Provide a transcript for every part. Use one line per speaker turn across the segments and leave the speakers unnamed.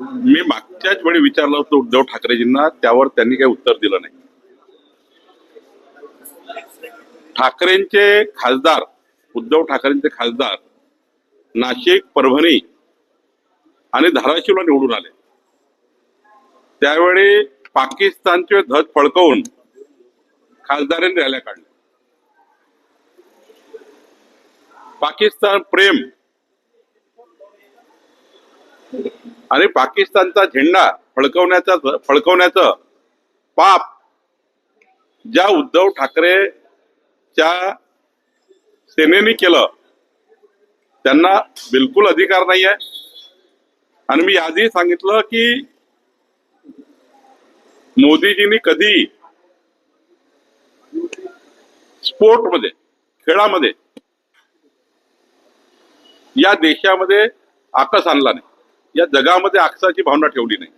मी मागच्याच वेळी विचारलं होतं उद्धव ठाकरेजींना त्यावर त्यांनी काही उत्तर दिलं नाही. ठाकरेंचे खासदार उद्धव ठाकरेंचे खासदार नाशिक परभणी आणि धाराशिवला निवडून आले. त्यावेळी पाकिस्तानचे ध्वज फडकवून खासदारांनी रॅल्या काढल्या. पाकिस्तान प्रेम आणि पाकिस्तानचा झेंडा फडकवण्याचा फडकवण्याचं पाप ज्या उद्धव ठाकरेच्या सेनेने केलं त्यांना बिलकुल अधिकार नाही आहे आणि मी आधी सांगितलं की मोदीजींनी कधी स्पोर्टमध्ये खेळामध्ये या देशामध्ये आकस आणला नाही. या जगामध्ये आक्षाची भावना ठेवली नाही.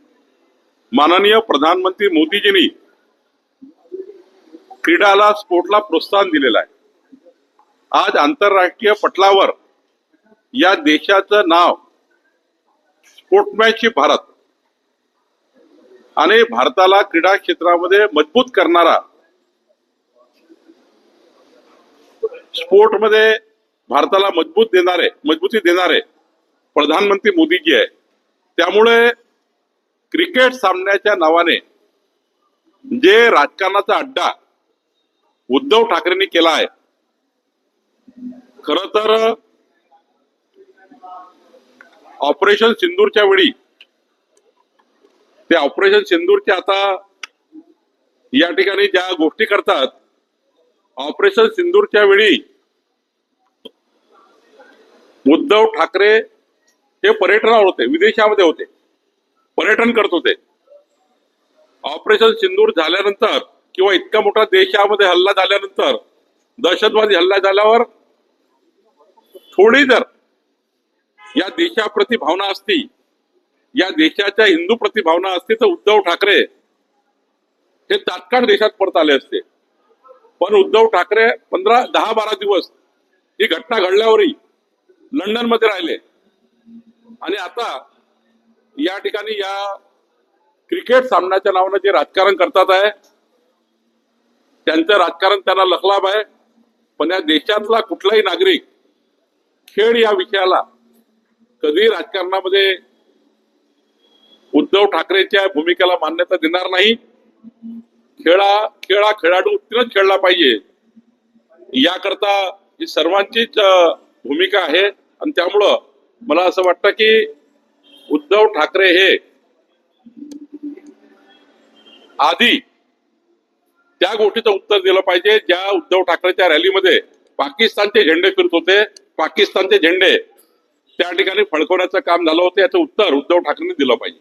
माननीय प्रधानमंत्री मोदीजींनी क्रीडाला स्पोर्टला प्रोत्साहन दिलेलं आहे. आज आंतरराष्ट्रीय पटलावर या देशाचं नाव स्पोर्टमॅनशिप भारत आणि भारताला क्रीडा क्षेत्रामध्ये मजबूत करणारा स्पोर्टमध्ये भारताला मजबूत देणारे मजबूती देणारे प्रधानमंत्री मोदीजी आहे त्यामुळे क्रिकेट सामन्याच्या नावाने जे राजकारणाचा अड्डा उद्धव ठाकरेंनी केला आहे खर तर ऑपरेशन सिंदूरच्या वेळी ते ऑपरेशन सिंदूरच्या आता या ठिकाणी ज्या गोष्टी करतात ऑपरेशन सिंदूरच्या वेळी उद्धव ठाकरे हे पर्यटनावर होते विदेशामध्ये होते. पर्यटन करत होते. ऑपरेशन सिंदूर झाल्यानंतर किंवा इतका मोठा देशामध्ये हल्ला झाल्यानंतर दहशतवादी हल्ला झाल्यावर थोडी जर या देशाप्रती भावना असती या देशाच्या हिंदू प्रति भावना असती तर उद्धव ठाकरे हे तात्काळ देशात परत आले असते. पण उद्धव ठाकरे पंधरा दहा बारा दिवस ही घटना घडल्यावरही लंडनमध्ये राहिले. आणि आता या ठिकाणी या क्रिकेट सामन्याच्या नावानं जे राजकारण करतात आहे त्यांचं राजकारण त्यांना लखलाभ आहे. पण या देशातला कुठलाही नागरिक खेळ या विषयाला कधी राजकारणामध्ये उद्धव ठाकरेच्या भूमिकेला मान्यता देणार नाही. खेळा खेळा खेळाडू उत्तीर्णच खेळला पाहिजे. याकरता ही सर्वांचीच भूमिका आहे. आणि त्यामुळं मला असं वाटतं की उद्धव ठाकरे हे आधी त्या गोष्टीचं उत्तर दिलं पाहिजे ज्या उद्धव ठाकरेच्या रॅलीमध्ये पाकिस्तानचे झेंडे फिरत होते. पाकिस्तानचे झेंडे त्या ठिकाणी फडकवण्याचं काम झालं होतं. याचं उत्तर उद्धव ठाकरेंनी दिलं पाहिजे.